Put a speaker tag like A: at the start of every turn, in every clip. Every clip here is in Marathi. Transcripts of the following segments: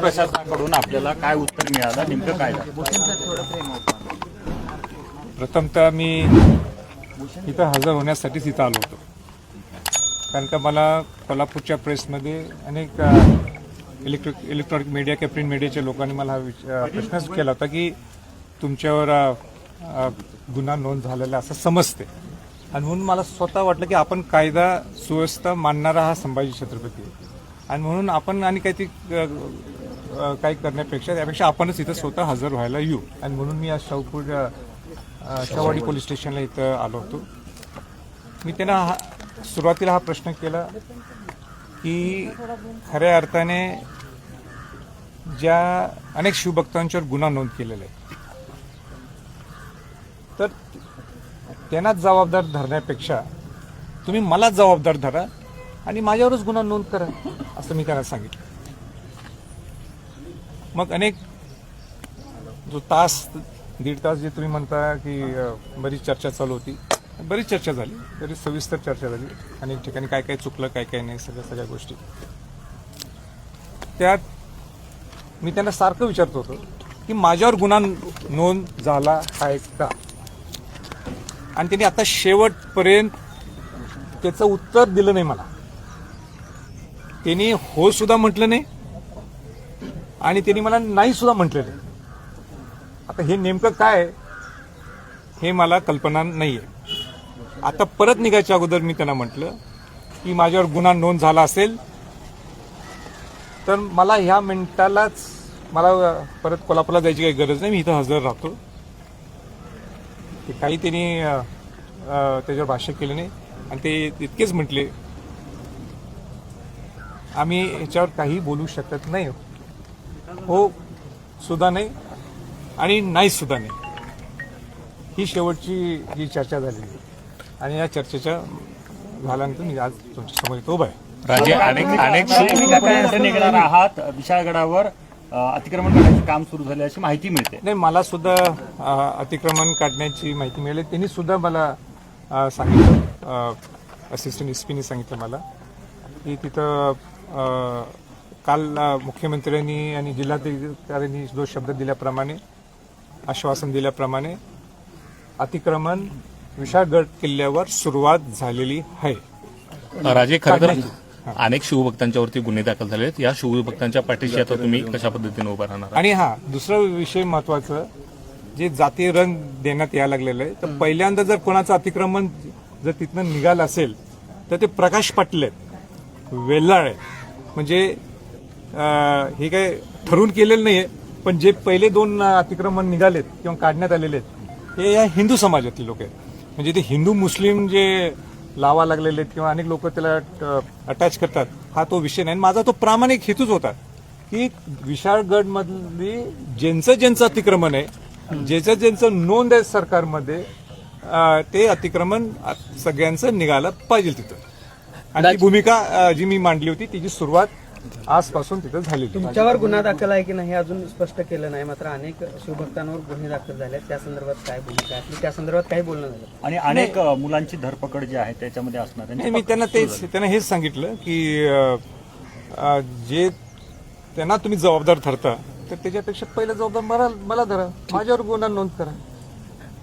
A: प्रशासनाकडून आपल्याला काय उत्तर मिळालं नेमकं काय
B: प्रथमतः मी इथं हजर होण्यासाठीच इथं आलो होतो. कारण का मला कोल्हापूरच्या प्रेसमध्ये अनेक इलेक्ट्रिक इलेक्ट्रॉनिक मीडिया किंवा प्रिंट मीडियाच्या लोकांनी मला हा प्रश्नच केला होता की तुमच्यावर गुन्हा नोंद झालेला असं समजते. आणि म्हणून मला स्वतः वाटलं की आपण कायदा सुव्यवस्था मानणारा हा संभाजी छत्रपती आहे. आणि म्हणून आपण आणि काहीतरी काही करण्यापेक्षा त्यापेक्षा आपणच इथं स्वतः हजर व्हायला येऊ. आणि म्हणून मी आज शाहूपूर शाहवाडी पोलीस स्टेशनला इथं आलो होतो. मी त्यांना हा सुरुवातीला हा प्रश्न केला की खऱ्या अर्थाने ज्या अनेक शिवभक्तांच्यावर गुन्हा नोंद केलेला आहे तर त्यांना जबाबदार धरण्यापेक्षा तुम्ही मला जबाबदार धरा आणि माझ्यावरच गुन्हा नोंद करा असं मी त्यांना सांगितलं. मग अनेक जो तास दीड तास जे तुम्ही म्हणता की बरीच चर्चा चालू होती. बरीच चर्चा झाली. तरी सविस्तर चर्चा झाली. अनेक ठिकाणी काय काय चुकलं काय काय नाही सगळ्या सगळ्या गोष्टी. त्यात मी त्यांना सारखं विचारत होतो की माझ्यावर गुन्हा नोंद झाला आहे का? आणि त्यांनी आता शेवटपर्यंत त्याचं उत्तर दिलं नाही मला. त्यांनी हो सुद्धा म्हटलं नाही. आणि त्यांनी मला नाही सुद्धा म्हटलं आता हे नेमकं काय आहे, हे मला कल्पना नाही आहे आता परत निघायच्या अगोदर मी त्यांना म्हटलं की माझ्यावर गुन्हा नोंद झाला असेल तर मला ह्या मिनिटालाच मला परत कोल्हापूरला जायची काही गरज नाही. मी इथं हजर राहतो. ते काही त्यांनी त्याच्यावर भाष्य केलं नाही. आणि ते इतकेच म्हटले आम्ही याच्यावर काही बोलू शकत नाही. हो सुद्धा नाही आणि नाही सुद्धा नाही. ही शेवटची जी चर्चा झालेली आहे. आणि या चर्चेच्या झाल्यानंतर मी आज तुमच्यासमोर इथं उभा आहे.
A: राजे अनेक अनेक निघणार आहात. विशाळगडावर अतिक्रमण करण्याचे काम सुरू झाले अशी माहिती मिळते.
B: नाही मला सुद्धा अतिक्रमण काढण्याची माहिती मिळाली. त्यांनी सुद्धा मला सांगितलं. असिस्टंट एस पीने सांगितलं मला. की तिथं काल मुख्यमंत्र्यांनी आणि जिल्हाधिकाऱ्यांनी जो शब्द दिल्याप्रमाणे आश्वासन दिल्याप्रमाणे अतिक्रमण विशाळगड किल्ल्यावर सुरुवात झालेली आहे.
C: राजे खरं अनेक शिवभक्तांच्यावरती गुन्हे दाखल झाले आहेत या शिवभक्तांच्या पाठीशी आता तुम्ही कशा पद्धतीने उभा राहणार?
B: आणि हा दुसरा विषय महत्वाचं जे जातीय रंग देण्यात यायला लागलेलं आहे तर पहिल्यांदा जर कोणाचं अतिक्रमण जर तिथनं निघालं असेल तर ते प्रकाश पाटील आहेत. वेल्लाळ आहेत. म्हणजे हे काय ठरवून केलेलं नाहीये पण जे पहिले दोन अतिक्रमण निघालेत किंवा काढण्यात आलेले आहेत हे या हिंदू समाजातले लोक आहेत. म्हणजे ते हिंदू मुस्लिम जे लावा लागलेले आहेत किंवा अनेक लोक त्याला अटॅच करतात हा तो विषय नाही. आणि माझा तो प्रामाणिक हेतूच होता की विशाळगड मधली ज्यांचं ज्यांचं अतिक्रमण आहे ज्याचं ज्यांचं नोंद आहे सरकारमध्ये ते अतिक्रमण सगळ्यांचं निघालं पाहिजे तिथं. आणि भूमिका जी मी मांडली होती तिची सुरुवात आजपासून तिथं झालेली. आहे.
D: तुमच्यावर गुन्हा दाखल आहे की नाही हे अजून स्पष्ट केलं नाही? मात्र अनेक शिवभक्तांवर गुन्हे दाखल झाले. त्या संदर्भात काय भूमिका आहे? त्या संदर्भात काही बोलणं झालं
A: आणि अनेक मुलांची धरपकड जी आहे त्याच्यामध्ये असणार
B: मी त्यांना तेच त्यांना हेच सांगितलं की जे त्यांना तुम्ही जबाबदार ठरता तर त्याच्यापेक्षा पहिलं जबाबदार मला मला धरा. माझ्यावर गुन्हा नोंद करा.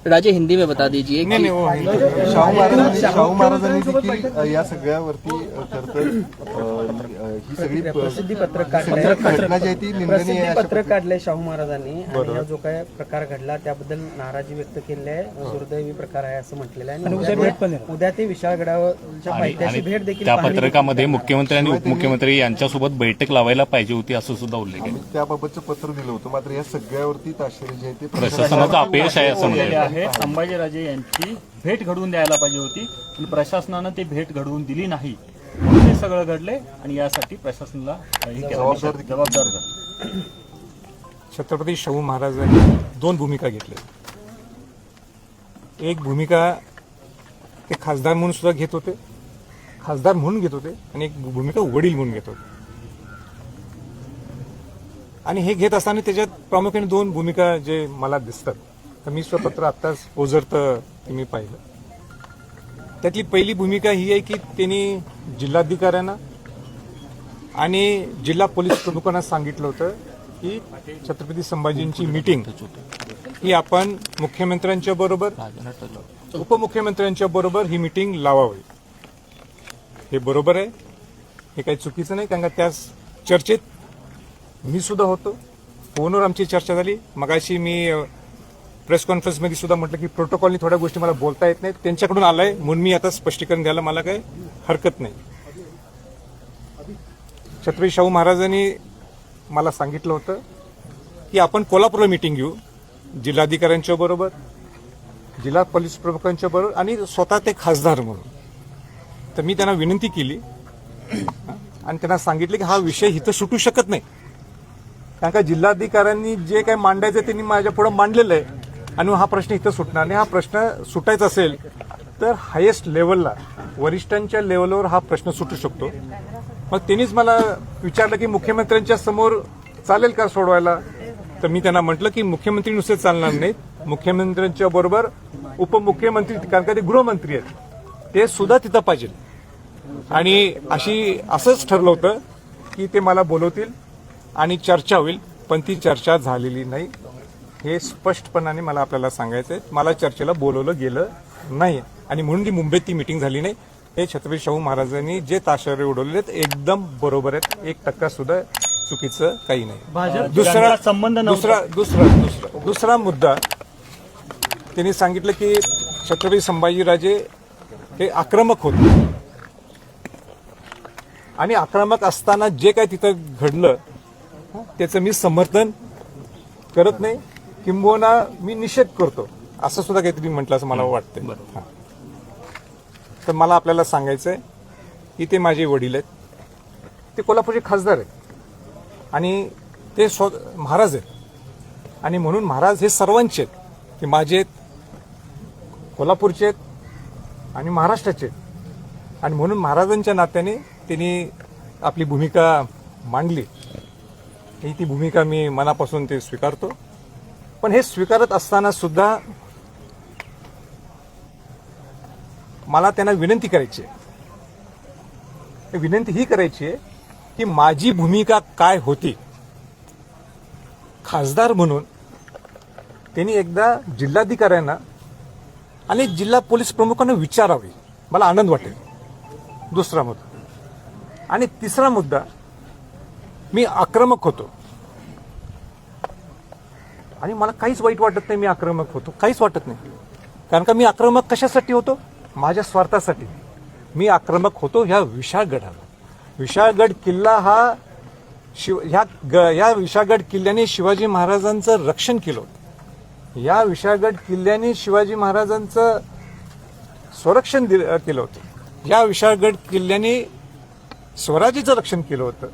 E: राजे हिंदी में बता दीजिए.
F: शाहू महाराजांनी शाहू महाराजांनी देखील या सगळ्यावरती खरं ही सगळी
D: प्रसिद्धी पत्रक
F: सगळी घटना जी आहे ती निंदनीय आहे
D: प्रसिद्धी
F: अशा
D: पत्रक काढलंय शाहू महाराजांनी आणि हा जो काय प्रकार घडला त्याबद्दल नाराजी व्यक्त केली आहे. दुर्दैवी प्रकार आहे असं म्हटलेलं आहे. आणि उद्या- उद्या ते विशाळगडावरच्या पायथ्याशी
C: आणि
D: भेट देखील
C: त्या
D: पाहणी-
C: पत्रकामध्ये मुख्यमंत्री आणि उपमुख्यमंत्री यांच्यासोबत बैठक लावायला पाहिजे होती असं सुद्धा उल्लेख आहे.
F: आम्ही त्याबाबतचं पत्र दिलं होतं. मात्र या सगळ्यावरती ताशेरे जे आहे ते
C: प्रशासनाचं अपयश आहे असं म्हणतात
A: आहे. संभाजीराजे यांची भेट घडवून द्यायला पाहिजे होती. पण प्रशासनानं ती भेट घडवून दिली नाही. हे सगळं घडले आणि यासाठी प्रशासनाला हे.
F: जबाबदार.
B: छत्रपती शाहू महाराजांनी दोन भूमिका घेतल्या. एक भूमिका ते खासदार म्हणून सुद्धा घेत होते. खासदार म्हणून घेत होते आणि एक भूमिका वडील म्हणून घेत होते. आणि हे घेत असताना त्याच्यात प्रामुख्याने दोन भूमिका जे मला दिसतात. तर मी सुद्धा आत्ताच ओझरतं ते मी पाहिलं. त्यातली पहिली भूमिका ही आहे की त्यांनी जिल्हाधिकाऱ्यांना आणि जिल्हा पोलीस प्रमुखांना सांगितलं होतं की छत्रपती संभाजींची मीटिंग ही आपण मुख्यमंत्र्यांच्या बरोबर उपमुख्यमंत्र्यांच्या बरोबर ही मीटिंग लावावी. हे बरोबर आहे. हे काही चुकीचं नाही कारण का त्या चर्चेत मी सुद्धा होतो. फोनवर आमची चर्चा झाली. मगाशी मी प्रेस कॉन्फरन्समध्ये सुद्धा म्हटलं की प्रोटोकॉलनी थोड्या गोष्टी मला बोलता येत नाहीत. त्यांच्याकडून आलंय. म्हणून मी आता स्पष्टीकरण द्यायला मला काही हरकत नाही. छत्रपती शाहू महाराजांनी मला सांगितलं होतं की आपण कोल्हापूरला मिटिंग घेऊ. जिल्हाधिकाऱ्यांच्या बरोबर जिल्हा पोलीस प्रमुखांच्या बरोबर आणि स्वतः ते खासदार म्हणून. तर मी त्यांना विनंती केली. आणि त्यांना सांगितलं की हा विषय इथं सुटू शकत नाही. कारण का जिल्हाधिकाऱ्यांनी जे काही मांडायचं त्यांनी माझ्या पुढे मांडलेलं आहे. आणि हा प्रश्न इथं सुटणार नाही. हा प्रश्न सुटायचा असेल तर हायेस्ट लेवलला वरिष्ठांच्या लेवलवर हा प्रश्न सुटू शकतो. मग त्यांनीच मला विचारलं की मुख्यमंत्र्यांच्या समोर चालेल का सोडवायला? तर मी त्यांना म्हटलं की मुख्यमंत्री नुसते चालणार नाहीत. मुख्यमंत्र्यांच्या बरोबर उपमुख्यमंत्री कारण का ते गृहमंत्री आहेत. ते सुद्धा तिथं पाहिजे. आणि अशी असंच ठरलं होतं की ते मला बोलवतील आणि चर्चा होईल पण ती चर्चा झालेली नाही. हे स्पष्टपणाने मला आपल्याला सांगायचं आहे मला चर्चेला बोलवलं गेलं नाही आणि म्हणून ती मुंबईत ती मिटिंग झाली नाही हे छत्रपती शाहू महाराजांनी जे ताशारे उडवले आहेत एकदम बरोबर आहेत. एक टक्का सुद्धा चुकीचं काही नाही. दुसरा
A: संबंध
B: दुसरा दुसरा दुसरा दुसरा मुद्दा. त्यांनी सांगितलं की छत्रपती संभाजीराजे हे आक्रमक होते. आणि आक्रमक असताना जे काय तिथं घडलं त्याचं मी समर्थन करत नाही. किंबहुना मी निषेध करतो. असं सुद्धा काहीतरी म्हटलं असं मला वाटतं हां. तर मला आपल्याला सांगायचं आहे की ते माझे वडील आहेत. ते कोल्हापूरचे खासदार आहेत. आणि ते स्व महाराज आहेत. आणि म्हणून महाराज हे सर्वांचे आहेत. ते माझे आहेत कोल्हापूरचे आहेत आणि महाराष्ट्राचे आहेत. आणि म्हणून महाराजांच्या नात्याने त्यांनी आपली भूमिका मांडली. ही ती भूमिका मी मनापासून ते स्वीकारतो. पण हे स्वीकारत असताना सुद्धा मला त्यांना विनंती करायची आहे. विनंती ही करायची आहे की माझी भूमिका काय होती? खासदार म्हणून त्यांनी एकदा जिल्हाधिकाऱ्यांना आणि जिल्हा पोलीस प्रमुखांना विचारावे. मला आनंद वाटेल. दुसरा मुद्दा. आणि तिसरा मुद्दा मी आक्रमक होतो. आणि मला काहीच वाईट वाटत नाही मी आक्रमक होतो. काहीच वाटत नाही. कारण का मी आक्रमक कशासाठी होतो? माझ्या स्वार्थासाठी. मी आक्रमक होतो ह्या विशाळगडाला विशाळगड किल्ला हा शिव ह्या ग या विशाळगड किल्ल्याने शिवाजी महाराजांचं रक्षण केलं होतं. या विशाळगड किल्ल्याने शिवाजी महाराजांचं संरक्षण दिलं केलं होतं. या विशाळगड किल्ल्याने स्वराज्याचं रक्षण केलं होतं.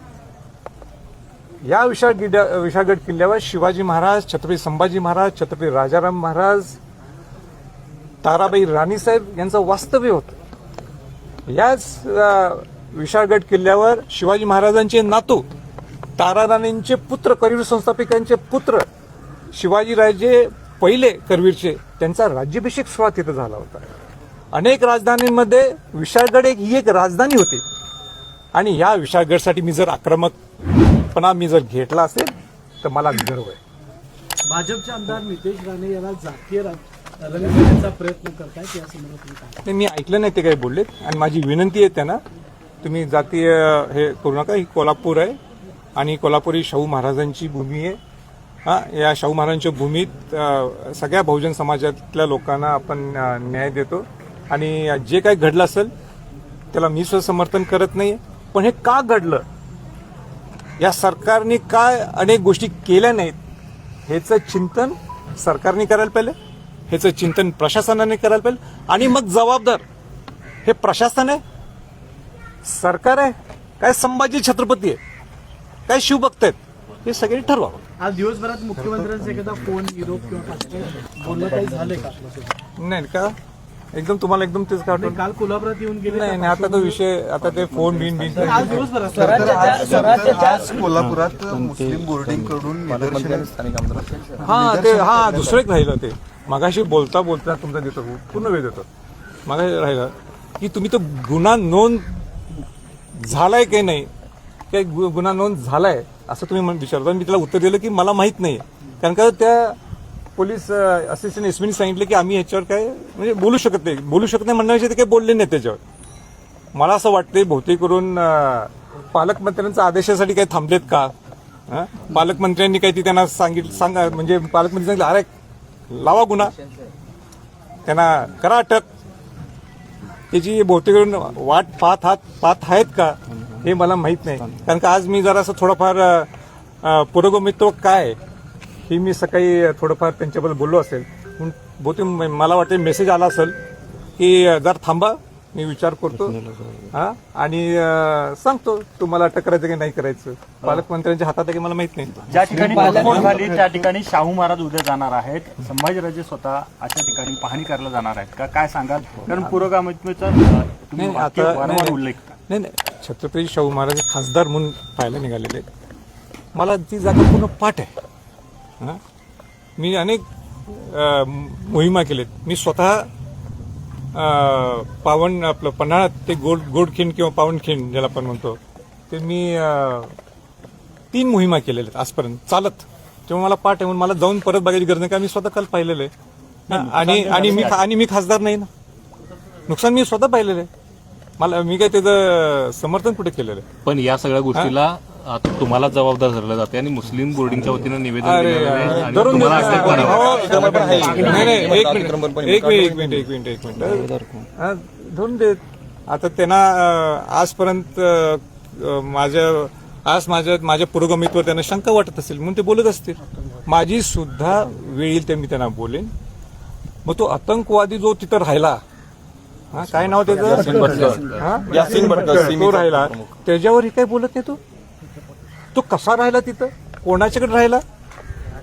B: या विशाळ गिड्या विशाळगड किल्ल्यावर शिवाजी महाराज छत्रपती संभाजी महाराज छत्रपती राजाराम महाराज ताराबाई राणीसाहेब यांचं वास्तव्य होतं. याच विशाळगड किल्ल्यावर शिवाजी महाराजांचे नातू ताराराणींचे पुत्र करवीर संस्थापिकांचे पुत्र शिवाजीराजे पहिले करवीरचे त्यांचा राज्याभिषेक सोहळा तिथं झाला होता. अनेक राजधानींमध्ये विशाळगड एक ही एक राजधानी होती. आणि या विशाळगडसाठी मी जर आक्रमक आक्रमकपणा मी जर घेतला असेल तर मला गर्व आहे.
G: भाजपचे आमदार नितेश राणे यांना जातीय रंगवण्याचा प्रयत्न करतायत या संदर्भात
B: ते मी ऐकलं नाही ते काही बोललेत. आणि माझी विनंती आहे त्यांना तुम्ही जातीय हे करू नका. ही कोल्हापूर आहे आणि कोल्हापुरी शाहू महाराजांची भूमी आहे. हा या शाहू महाराजांच्या भूमीत सगळ्या बहुजन समाजातल्या लोकांना आपण न्याय देतो. आणि जे काही घडलं असेल त्याला मी सुद्धा समर्थन करत नाही पण हे का घडलं? या सरकारने काय अनेक गोष्टी केल्या नाहीत ह्याचं चिंतन सरकारने करायला पाहिजे ह्याचं चिंतन प्रशासनाने करायला पाहिजे आणि मग जबाबदार हे प्रशासन आहे सरकार आहे काय संभाजी छत्रपती आहे काय शिवभक्त आहेत हे सगळे ठरवावं.
G: आज दिवसभरात मुख्यमंत्र्यांचा एखादा फोन युरोप किंवा खासगी बोलणं काही झालंय का?
B: नाही का? एकदम तुम्हाला एकदम तेच?
G: काल कोल्हापुरात येऊन गेले
B: नाही नाही आता तो विषय आता ते फोन बिन बिन
G: आज दिवसभरात
F: तर आज तर आज कोल्हापुरात मुस्लिम बोर्डिंगकडून
B: हा ते हा दुसरं एक राहिलं ते. मगाशी बोलता बोलता तुमचा देतो पूर्ण वेळ देतो. मगाशी राहिलं की तुम्ही तो गुन्हा नोंद झालाय की नाही? काही गु- गुन्हा नोंद झालाय? असं तुम्ही म्हण- विचारता. मी त्याला उत्तर दिलं की मला माहीत नाही. कारण का त्या पोलीस असिस्टंट एसपीने सांगितलं की आम्ही ह्याच्यावर काय म्हणजे बोलू शकत नाही. बोलू शकत नाही म्हणण्याविषयी ते काही बोलले नाही त्याच्यावर. मला असं वाटतंय बहुतेक करून अं, पालकमंत्र्यांच्या आदेशासाठी काही थांबलेत का? पालकमंत्र्यांनी काही ती त्यांना सांगितलं सांगा म्हणजे पालकमंत्री सांगितलं अरे लावा गुन्हा. त्यांना करा अटक. त्याची बहुतेक करून वाट पाहत हात पाहत आहेत का? हे मला माहीत नाही. कारण का आज मी जरासं थोडंफार अं, पुरोगमित्व काय? हे मी सकाळी थोडंफार त्यांच्याबद्दल बोललो असेल. म्हणून बहुतेक मला वाटते मेसेज आला असेल की जरा थांबा मी विचार करतो. हा? आणि सांगतो तुम्हाला अटक करायचं की नाही करायचं. पालकमंत्र्यांच्या हातात आहे की मला माहीत नाही.
A: ज्या ठिकाणी झाली त्या ठिकाणी शाहू महाराज उद्या जाणार आहेत. संभाजीराजे स्वतः अशा ठिकाणी पाहणी करायला जाणार आहेत का? काय सांगाल? कारण पुरोगामित्वाचा तुम्ही
B: आता
A: उल्लेख
B: नाही नाही. छत्रपती शाहू महाराज खासदार म्हणून पाहायला निघालेले आहेत. मला ती जागा पूर्ण पाठ आहे. हं? मी अनेक मोहिमा केलेत. मी स्वतः पावन आपलं पन्हाळ्यात ते गोड गोडखिंड किंवा पावनखिंड ज्याला आपण म्हणतो ते मी तीन मोहिमा केलेल्या आहेत आजपर्यंत. चालत. तेव्हा मला पाठ आहे म्हणून मला जाऊन परत बघायची गरज नाही कारण मी स्वतः काल पाहिलेलं आहे? आणि आणि मी आणि मी खासदार नाही ना. नुकसान मी स्वतः पाहिलेलं आहे. मला मी काय त्याचं समर्थन कुठे केलेलं आहे?
C: पण या सगळ्या गोष्टीला आता तुम्हाला जबाबदार धरलं जाते आणि मुस्लिम बोर्डिंगच्या वतीनं निवेदन दिलेलं आहे आणि
B: धरून
C: तुम्हाला
B: देतो.
C: अटक करावी.
B: हो, नाही नाही एक मिनिट एक मिनिट एक मिनिट एक मिनिट एक मिनिट. हा, धरून देत आता त्यांना अं, आजपर्यंत अं, माझ्या आज माझ्या माझ्या पुरोगमित्वर त्यांना शंका वाटत असेल म्हणून ते बोलत असतील. माझी सुद्धा वेळ येईल ते मी त्यांना बोलेन. मग तो आतंकवादी जो तिथं राहिला हा, काय नाव त्याचं? हा? तो राहिला. त्याच्यावर हे काय बोलत नाही तो? तो कसा राहिला तिथं? कोणाच्याकडे राहिला?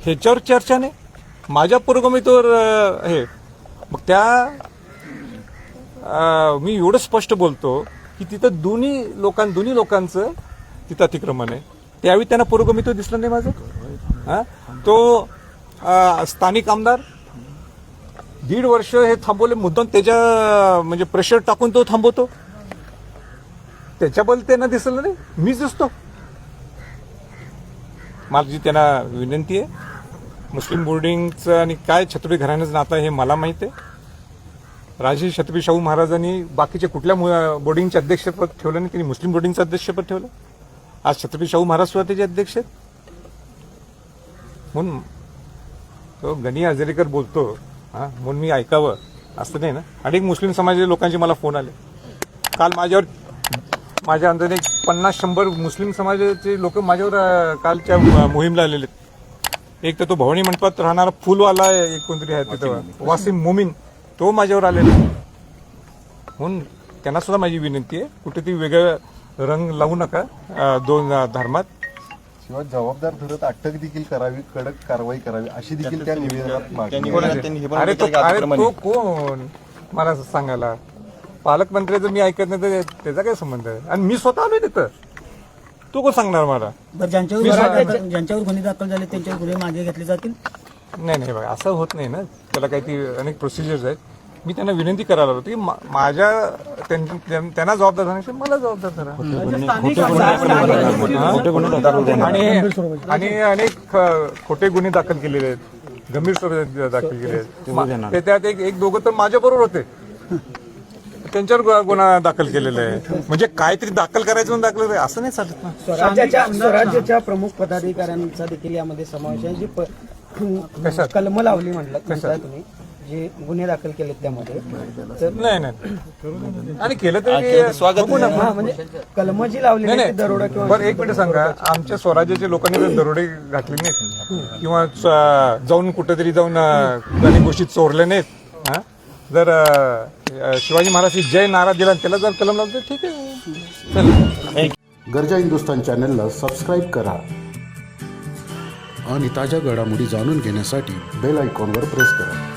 B: ह्याच्यावर चर्चा नाही. माझ्या पुरोगमित्वर हे मग त्या मी एवढं स्पष्ट बोलतो की तिथं दोन्ही लोकां दोन्ही लोकांचं तिथं अतिक्रमण आहे. त्यावेळी त्यांना पुरोगमित्व दिसलं नाही माझं? हा? तो स्थानिक आमदार दीड वर्ष हे थांबवले मुद्दाम त्याच्या म्हणजे प्रेशर टाकून तो थांबवतो. त्याच्याबद्दल त्यांना दिसलं नाही. मीच दिसतो. माझी त्यांना विनंती आहे. मुस्लिम बोर्डिंगचं आणि काय छत्रपती घराण्याचं नातं आहे हे मला माहीत आहे. राजे छत्रपती शाहू महाराजांनी बाकीच्या कुठल्या मु- बोर्डिंगचे अध्यक्षपद ठेवलं नाही? त्यांनी मुस्लिम बोर्डिंगचं अध्यक्षपद ठेवलं. आज छत्रपती शाहू महाराज सुद्धा त्याचे अध्यक्ष आहेत. म्हणून तो गणी हजरेकर बोलतो हां म्हणून मी ऐकावं. असं नाही ना? अनेक मुस्लिम समाजाच्या लोकांचे मला फोन आले. काल माझ्यावर माझ्या अंदाजे एक पन्नास शंभर मुस्लिम समाजाचे लोक माझ्यावर कालच्या मोहीमला आलेले. एक तर तो भवानी मंडपात राहणारा फुलवाला आहे, एक कोणतरी आहे तिथं वासिम मोमीन तो माझ्यावर आलेला आहे. म्हणून त्यांना सुद्धा माझी विनंती आहे कुठे ती वेगळं रंग लावू नका दोन धर्मात
F: शिवाय जबाबदार धरत अटक देखील करावी कडक कारवाई करावी अशी देखील त्या निवेदनात.
B: अरे तो अरे तो कोण मला असं सांगायला पालकमंत्र्याचं मी ऐकत नाही तर त्याचा काय संबंध आहे? आणि मी स्वतः आलोय तिथं. तो कोण सांगणार मला?
H: बरं ज्यांच्यावर ज्यांच्यावर गुन्हे दाखल झाले त्यांच्यावर गुन्हे मागे घेतले जातील?
B: नाही नाही बघा असं होत नाही ना. त्याला काही ती अनेक प्रोसिजर्स आहेत. मी त्यांना विनंती करायला होती की मा- माझ्या त्यां- त्यां- त्यांना जबाबदार धरण्यापेक्षा मला जबाबदार धरा. आणि आणि अनेक अ, खोटे गुन्हे दाखल केलेले आहेत. गंभीर स्वरूपात दाखल केले आहेत. मा- ते त्यात एक एक दोघं तर माझ्या बरोबर होते. त्यांच्यावर गु- गुन्हा दाखल केलेला आहे. म्हणजे काहीतरी दाखल करायचं म्हणून दाखल करायचं असं नाही चालत ना.
D: स्वराज्याच्या स्वराज्याच्या प्रमुख पदाधिकाऱ्यांचा देखील यामध्ये समावेश आहे. जी प- कलम लावली म्हटलं म्हणताय तुम्ही जे गुन्हे दाखल केलेत त्यामध्ये. तर
B: नाही नाही. आणि केलं तरी
D: हा म्हणजे कलम जी लावली
B: नाही
D: दरोडा किंवा
B: बरं एक मिनिट सांगा. आमच्या स्वराज्याच्या लोकांनी जर दरोडे घातले नाहीत. किंवा च- जाऊन कुठेतरी जाऊन अं, अनेक गोष्टी चोरल्या नाहीत? जर अं, शिवाजी महाराज जय नारा दिला आणि त्याला जर कलम लावलं तर ठीक आहे. चल.
I: गरजा हिंदुस्तान चॅनलला सबस्क्राईब करा. आणि ताज्या घडामोडी जाणून घेण्यासाठी बेल आयकॉनवर प्रेस करा.